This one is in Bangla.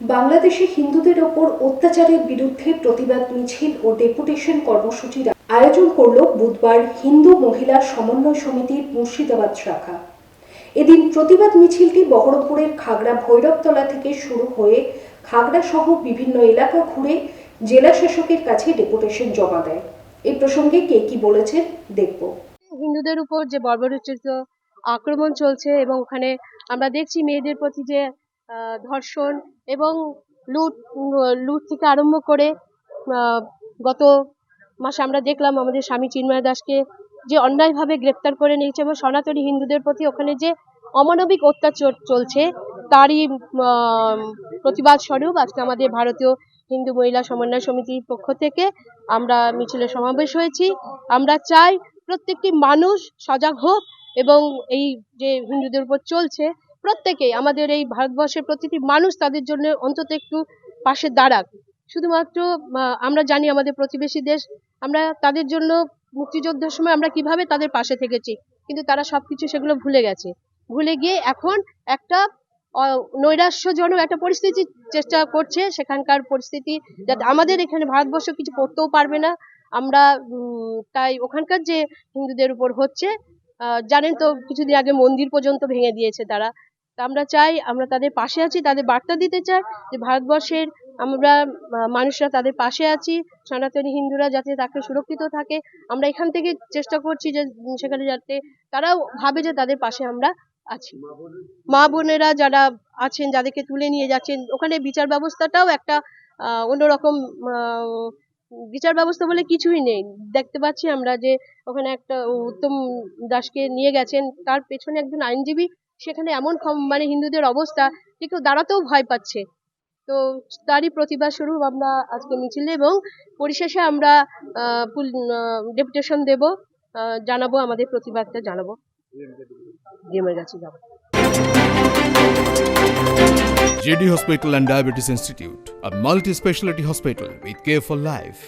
বাংলাদেশে হিন্দুদের ওপর অত্যাচারের বিরুদ্ধে প্রতিবাদ মিছিল ও ডেপুটেশন কর্মসূচির আয়োজন করল বুধবার হিন্দু মহিলা সমন্বয় সমিতির মুর্শিদাবাদ শাখা। এদিন প্রতিবাদ মিছিলটি বহরমপুরের খাগড়া ভৈরবতলা থেকে শুরু হয়ে খাগড়া সহ বিভিন্ন এলাকা ঘুরে জেলা শাসকের কাছে ডেপুটেশন জমা দেয়। এই প্রসঙ্গে কে কি বলেছেন দেখব। হিন্দুদের উপর যে বর্বরোচিত আক্রমণ চলছে এবং ওখানে আমরা দেখছি মেয়েদের প্রতি যে ধর্ষণ এবং লুট লুট থেকে আরম্ভ করে গত মাসে আমরা দেখলাম আমাদের স্বামী চিন্ময় দাসকে যে অন্যায়ভাবে গ্রেপ্তার করে নিয়েছে এবং সনাতনী হিন্দুদের প্রতি ওখানে যে অমানবিক অত্যাচার চলছে, তারই প্রতিবাদ স্বরূপ আজকে আমাদের ভারতীয় হিন্দু মহিলা সমন্বয় সমিতির পক্ষ থেকে আমরা মিছিলে সমাবেশ হয়েছি। আমরা চাই প্রত্যেকটি মানুষ সজাগ হোক এবং এই যে হিন্দুদের উপর চলছে প্রত্যেকেই আমাদের এই ভারতবর্ষের প্রতিটি মানুষ তাদের জন্য অন্তত একটু পাশে দাঁড়াক। শুধুমাত্র আমরা জানি আমাদের প্রতিবেশী দেশ, আমরা তাদের জন্য মুক্তিযুদ্ধের সময় আমরা কীভাবে তাদের পাশে থেকেছি, কিন্তু তারা সবকিছু সেগুলো ভুলে গেছে। ভুলে গিয়ে এখন একটা নৈরাশ্যজনক একটা পরিস্থিতি চেষ্টা করছে সেখানকার পরিস্থিতি, যাতে আমাদের এখানে ভারতবর্ষ কিছু করতেও পারবে না। আমরা তাই ওখানকার যে হিন্দুদের উপর হচ্ছে জানেন তো কিছুদিন আগে মন্দির পর্যন্ত ভেঙে দিয়েছে তারা। তা আমরা চাই, আমরা তাদের পাশে আছি, তাদের বার্তা দিতে চাই যে ভারতবর্ষের আমরা মানুষরা তাদের পাশে আছি, সনাতনী হিন্দুরা যাতে তাকে সুরক্ষিত থাকে। আমরা এখান থেকে চেষ্টা করছি যে সেখানে যাতে তারাও ভাবে যে তাদের পাশে আমরা আছি। মা বোনেরা যারা আছেন, যাদেরকে তুলে নিয়ে যাচ্ছেন, ওখানে বিচার ব্যবস্থাটাও একটা অন্যরকম বিচার ব্যবস্থা বলে কিছুই নেই। দেখতে পাচ্ছি আমরা যে, ওখানে একটা উত্তম দাসকে নিয়ে গেছেন, তার পেছনে একজন আইনজীবী সেখানে এমন মানে হিন্দুদের অবস্থা যে কেউ দাঁড়াতেও ভয় পাচ্ছে। তো তারই প্রতিবাদ স্বরূপ আমরা আজকে মিছিলে এবং পরিশেষে আমরা ডেপুটেশন দেব। জানাব আমাদের প্রতিবাদটা জানাব। কাছে যাব। JD Hospital and Diabetes Institute, a multi specialty hospital with care for life.